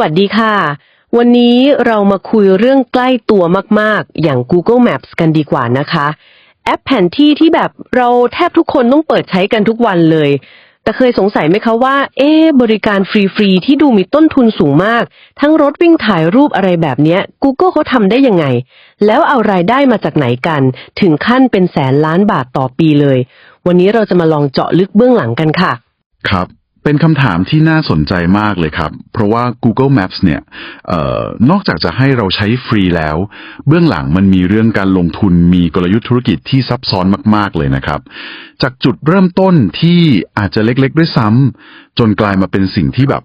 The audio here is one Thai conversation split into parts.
วัสดีค่ะ วันนี้เรามาคุยเรื่องใกล้ตัวมาก ๆ อย่าง Google Maps กันดีกว่านะคะ แอปแผนที่ที่แบบเราแทบทุกคนต้องเปิดใช้กันทุกวันเลย แต่เคยสงสัยไหมคะว่า เอ๊บริการฟรี ๆ ที่ดูมีต้นทุนสูงมาก ทั้งรถวิ่งถ่ายรูปอะไรแบบเนี้ย Google เขาทำได้ยังไง แล้วเอารายได้มาจากไหนกัน ถึงขั้นเป็นแสนล้านบาทต่อปีเลย วันนี้เราจะมาลองเจาะลึกเบื้องหลังกันค่ะ ครับ เป็นคำถามที่น่าสนใจมากเลยครับ เพราะว่า Google Maps เนี่ยออนอกจากจะให้เราใช้ฟรีแล้ว เบื้องหลังมันมีเรื่องการลงทุนมีกลยุทธ์ธุรกิจที่ซับซ้อนมาก ๆ เลยนะครับ จากจุดเริ่มต้นที่อาจจะเล็ก ๆ ด้วยซ้ำจนกลายมาเป็นสิ่งที่แบบ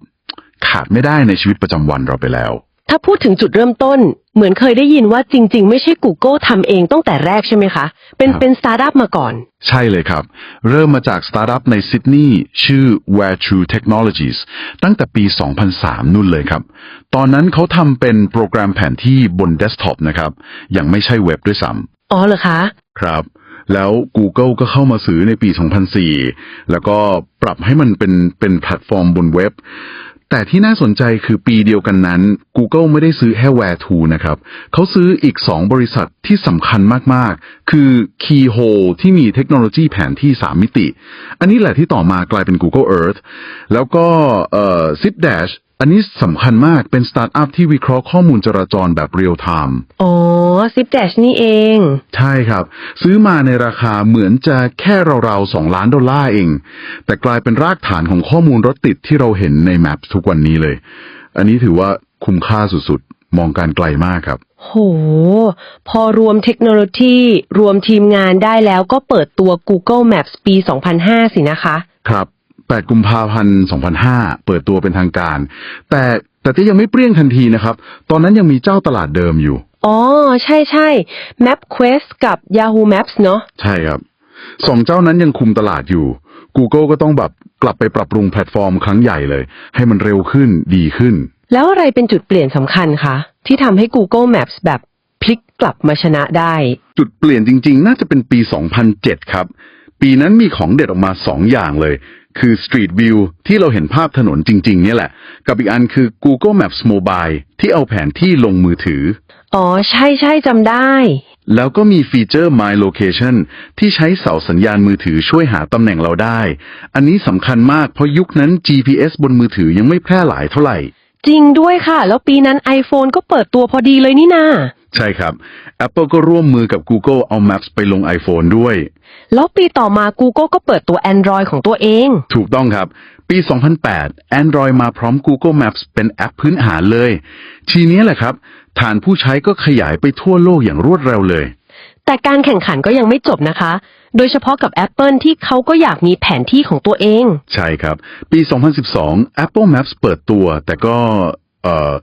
ขาดไม่ได้ในชีวิตประจำวันเราไปแล้ว ถ้าพูดถึงจุดเริ่มต้น เหมือนเคยได้ยินว่าจริง ๆ ไม่ใช่ Google ทำเองตั้งแต่แรกใช่ไหมคะ เป็นครับเป็นสตาร์ทอัพมาก่อน ใช่เลยครับ เริ่มมาจากสตาร์ทอัพในซิดนีย์ชื่อ Where True Technologies ตั้งแต่ปี 2003 นู่นเลยครับ ตอนนั้นเขาทำเป็นโปรแกรมแผนที่บนเดสก์ท็อปนะครับ ยังไม่ใช่เว็บด้วยซ้อ๋อเหรอคะำครับ แล้ว Google ก็เข้ามาซื้อในปี 2004 แล้วก็ปรับให้มันเป็นเป็นแพลตฟอร์มบนเว็บ แต่ที่น่าสนใจคือปีเดียวกันนั้น Google ไม่ได้ซื้อแค่ Where2 นะครับ เขาซื้ออีก 2 บริษัทที่สำคัญมาก ๆ คือ Keyhole ที่มีเทคโนโลยีแผนที่ 3 มิติ อันนี้แหละที่ต่อมากลายเป็น Google Earth แล้วก็เอ่อ Zipdash อันนี้สำคัญมากเป็นสตาร์ทอัพที่วิเคราะห์ข้อมูลจราจรแบบเรียลไทม์อ๋อซิปแดชนี่เอง ใช่ครับ ซื้อมาในราคาเหมือนจะแค่ราวๆสองล้านดอลลาร์เอง แต่กลายเป็นรากฐานของข้อมูลรถติดที่เราเห็นใน Maps ทุกวันนี้เลย อันนี้ถือว่าคุ้มค่าสุดๆ มองการไกลมากครับ โห พอรวมเทคโนโลยีรวมทีมงานได้แล้วก็เปิดตัว Google Maps ปี 2005 สินะคะ ครับ 8 กุมภาพันธ์ 2005 เปิดตัวเป็นทางการ แต่แต่ก็ยังไม่เปรี้ยงทันทีนะครับ ตอนนั้นยังมีเจ้าตลาดเดิมอยู่ อ๋อ ใช่ใช่ MapQuest กับ Yahoo Maps เนอะใช่ครับสองเจ้านั้นยังคุมตลาดอยู่ Google ก็ต้องแบบกลับไปปรับปรุงแพลตฟอร์มครั้งใหญ่เลย ให้มันเร็วขึ้นดีขึ้น แล้วอะไรเป็นจุดเปลี่ยนสำคัญคะ ที่ทำให้ Google Maps แบบพลิกกลับมาชนะได้ จุดเปลี่ยนจริง ๆ น่าจะเป็นปี 2007 ครับ ปีนั้นมีของเด็ดออกมา 2 อย่างเลย คือ Street View ที่เราเห็นภาพถนนจริง ๆ เนี่ยแหละ กับอีกอันคือ Google Maps Mobile ที่เอาแผนที่ลงมือถือ อ๋อ ใช่ใช่จำได้ แล้วก็มีฟีเจอร์ My Location ที่ใช้เสาสัญญาณมือถือช่วยหาตำแหน่งเราได้ อันนี้สำคัญมากเพราะยุคนั้น GPS บนมือถือยังไม่แพร่หลายเท่าไหร่ จริงด้วยค่ะ แล้วปีนั้น iPhone ก็เปิดตัวพอดีเลยนี่นา ใช่ครับ Apple ก็ร่วมมือกับ Google เอา Maps ไปลง iPhone ด้วย แล้วปีต่อมา Google ก็เปิดตัว Android ของตัวเอง ถูกต้องครับ ปี 2008 Android มาพร้อม Google Maps เป็นแอปพื้นฐานเลย ทีนี้แหละครับ ฐานผู้ใช้ก็ขยายไปทั่วโลกอย่างรวดเร็วเลย แต่การแข่งขันก็ยังไม่จบนะคะ โดยเฉพาะกับ Apple ที่เขาก็อยากมีแผนที่ของตัวเอง ใช่ครับ ปี 2012 Apple Maps เปิดตัว แต่ก็เอ่อ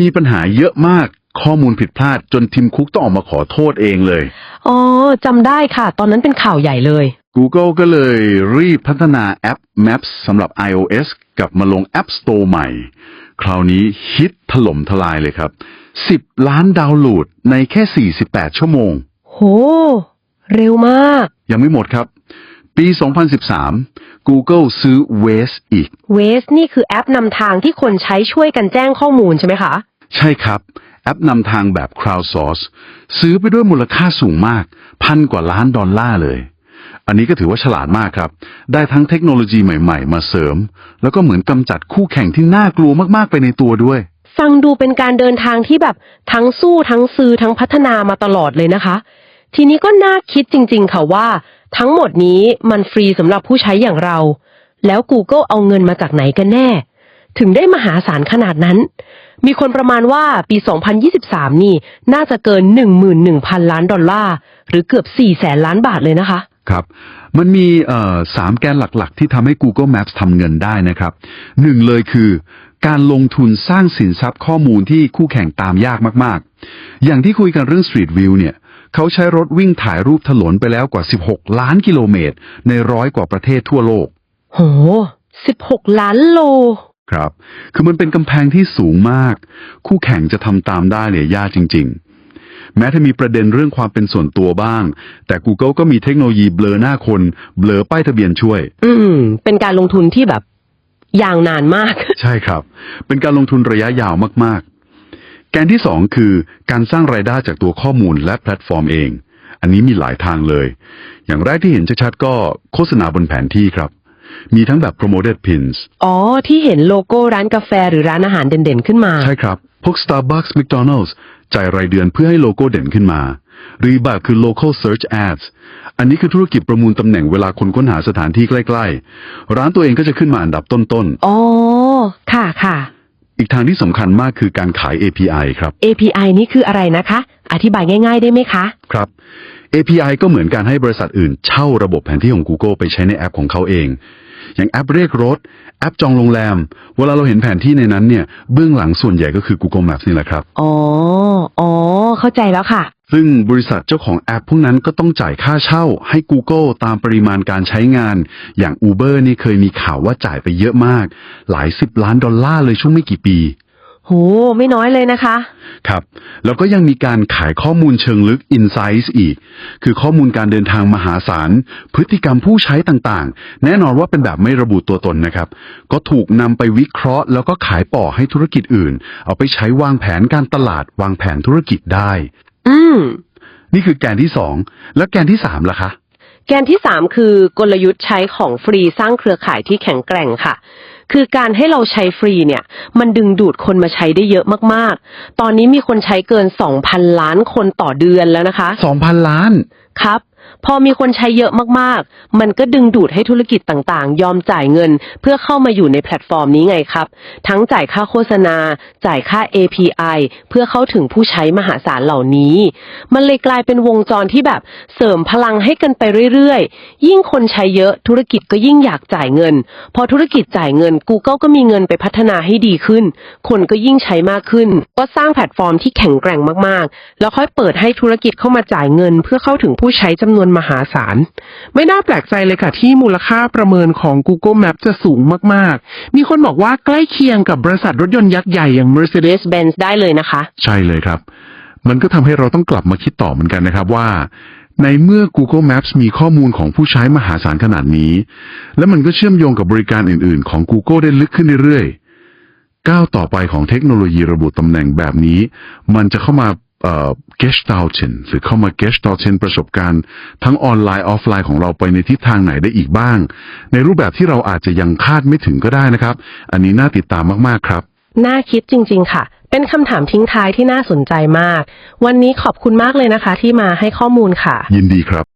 มีปัญหาเยอะมากข้อมูลผิดพลาดจนทีมคุกต้องออกมาขอโทษเองเลย อ๋อจำได้ค่ะ ตอนนั้นเป็นข่าวใหญ่เลย Google ก็เลยรีบพัฒนาแอป Maps สำหรับ iOS กลับมาลง App Store ใหม่ คราวนี้ฮิตถล่มทลายเลยครับ 10 ล้านดาวน์โหลดในแค่ 48 ชั่วโมง โห เร็วมาก ยังไม่หมดครับ ปี 2013 Google ซื้อ Waze อีก Waze นี่คือแอปนำทางที่คนใช้ช่วยกันแจ้งข้อมูลใช่ไหมคะ ใช่ครับ แอปนำทางแบบ crowdsource ซื้อไปด้วยมูลค่าสูงมาก พันกว่าล้านดอลลาร์เลย อันนี้ก็ถือว่าฉลาดมากครับ ได้ทั้งเทคโนโลยีใหม่ๆ มาเสริม แล้วก็เหมือนกำจัดคู่แข่งที่น่ากลัวมากๆไปในตัวด้วย ฟังดูเป็นการเดินทางที่แบบทั้งสู้ทั้งซื้อทั้งพัฒนามาตลอดเลยนะคะ ทีนี้ก็น่าคิดจริงๆค่ะว่า ทั้งหมดนี้มันฟรีสำหรับผู้ใช้อย่างเรา แล้ว Google เอาเงินมาจากไหนกันแน่ ถึงได้มหาศาลขนาดนั้น มีคนประมาณว่าปี 2023 นี่น่าจะเกิน 11,000 ล้านดอลลาร์ หรือเกือบ 4 แสนล้านบาทเลยนะคะ ครับ มันมีเอ่อสามแกนหลักๆ ที่ทำให้ Google Maps ทำเงินได้นะครับหนึ่งเลยคือ การลงทุนสร้างสินทรัพย์ข้อมูลที่คู่แข่งตามยากมากๆ อย่างที่คุยกันเรื่อง Street View เนี่ย เขาใช้รถวิ่งถ่ายรูปถนนไปแล้วกว่า 16 ล้านกิโลเมตร ในร้อยกว่าประเทศทั่วโลก โห 16 ล้านโล ครับ คือมันเป็นกำแพงที่สูงมาก คู่แข่งจะทำตามได้เนี่ยยากจริง ๆ แม้จะมีประเด็นเรื่องความเป็นส่วนตัวบ้าง แต่ Google ก็มีเทคโนโลยีเบลอหน้าคน เบลอป้ายทะเบียนช่วย อืม เป็นการลงทุนที่แบบยาวนานมาก ใช่ครับ เป็นการลงทุนระยะยาวมากๆ แกนที่สองคือการสร้างรายได้จากตัวข้อมูลและแพลตฟอร์มเอง อันนี้มีหลายทางเลย อย่างแรกที่เห็นชัดๆก็โฆษณาบนแผนที่ครับ มีทั้งแบบ promoted pins อ๋อ ที่เห็นโลโก้ร้านกาแฟหรือร้านอาหารเด่นๆขึ้นมา ใช่ครับ พวก Starbucks McDonald's จ่ายรายเดือนเพื่อให้โลโก้เด่นขึ้นมา หรือแบบคือ local search ads อันนี้คือธุรกิจประมูลตำแหน่งเวลาคนค้นหาสถานที่ใกล้ ๆ ร้านตัวเองก็จะขึ้นมาอันดับต้นอ๋อ ค่ะค่ะๆ อีกทางที่สำคัญมากคือการขาย API ครับ API นี่คืออะไรนะคะ อธิบายง่าย ๆ ได้ไหมคะ ครับ API ก็เหมือนการให้บริษัทอื่น เช่าระบบแผนที่ของ Google ไปใช้ในแอปของเขาเอง อย่างแอปเรียกรถ แอปจองโรงแรม เวลาเราเห็นแผนที่ในนั้นเนี่ย เบื้องหลังส่วนใหญ่ก็คือ Google Maps นี่แหละครับ อ๋อ อ๋อ เข้าใจแล้วค่ะ ซึ่งบริษัทเจ้าของแอปพวกนั้นก็ต้องจ่ายค่าเช่าให้ Google ตามปริมาณการใช้งาน อย่าง Uber นี่เคยมีข่าวว่าจ่ายไปเยอะมาก หลายสิบล้านดอลลาร์เลยช่วงไม่กี่ปี โห ไม่น้อยเลยนะคะ ครับ แล้วก็ยังมีการขายข้อมูลเชิงลึก Insights อีก คือข้อมูลการเดินทางมหาศาล พฤติกรรมผู้ใช้ต่างๆ แน่นอนว่าเป็นแบบไม่ระบุตัวตนนะครับ ก็ถูกนำไปวิเคราะห์ แล้วก็ขายต่อให้ธุรกิจอื่น เอาไปใช้วางแผนการตลาดวางแผนธุรกิจได้ อืม นี่คือแกนที่สอง แล้วแกนที่สามล่ะคะ แกนที่สามคือกลยุทธ์ใช้ของฟรีสร้างเครือข่ายที่แข็งแกร่งค่ะ คือการให้เราใช้ฟรีเนี่ย มันดึงดูดคนมาใช้ได้เยอะมากๆ ตอนนี้มีคนใช้เกิน 2,000 ล้านคนต่อเดือนแล้วนะคะ2,000ล้าน ครับ พอมีคนใช้เยอะมากๆ มันก็ดึงดูดให้ธุรกิจต่างๆ ยอมจ่ายเงิน เพื่อเข้ามาอยู่ในแพลตฟอร์มนี้ไงครับ ทั้งจ่ายค่าโฆษณา จ่ายค่า API เพื่อเข้าถึงผู้ใช้มหาศาลเหล่านี้ มันเลยกลายเป็นวงจรที่แบบเสริมพลังให้กันไปเรื่อยๆ ยิ่งคนใช้เยอะธุรกิจก็ยิ่งอยากจ่ายเงิน พอธุรกิจจ่ายเงิน Google ก็มีเงินไปพัฒนาให้ดีขึ้น คนก็ยิ่งใช้มากขึ้น ก็สร้างแพลตฟอร์มที่แข็งแกร่งมากๆ แล้วค่อยเปิดให้ธุรกิจเข้ามาจ่ายเงิน เพื่อเข้าถึงผู้ใช้จำนวนมหาศาล ไม่น่าแปลกใจเลยค่ะที่มูลค่าประเมินของ Google Map จะสูงมาก ๆ มีคนบอกว่าใกล้เคียงกับบริษัทรถยนต์ยักษ์ใหญ่อย่าง Mercedes Benz ได้เลยนะคะ ใช่เลยครับ มันก็ทำให้เราต้องกลับมาคิดต่อเหมือนกันนะครับว่า ในเมื่อ Google Maps มีข้อมูลของผู้ใช้มหาศาลขนาดนี้ และมันก็เชื่อมโยงกับบริการอื่น ๆ ของ Google ได้ลึกขึ้นเรื่อยๆก้าวต่อไปของเทคโนโลยีระบุตำแหน่งแบบนี้ มันจะเข้ามา เอ่อ gestalten หรือเข้ามา gestalten ประสบการณ์ทั้งออนไลน์ออฟไลน์ของเราไปในทิศทางไหนได้อีกบ้าง ในรูปแบบที่เราอาจจะยังคาดไม่ถึงก็ได้นะครับ อันนี้น่าติดตามมากๆครับ น่าคิดจริง ๆ ค่ะ เป็นคำถามทิ้งท้ายที่น่าสนใจมาก วันนี้ขอบคุณมากเลยนะคะ ที่มาให้ข้อมูลค่ะ ยินดีครับ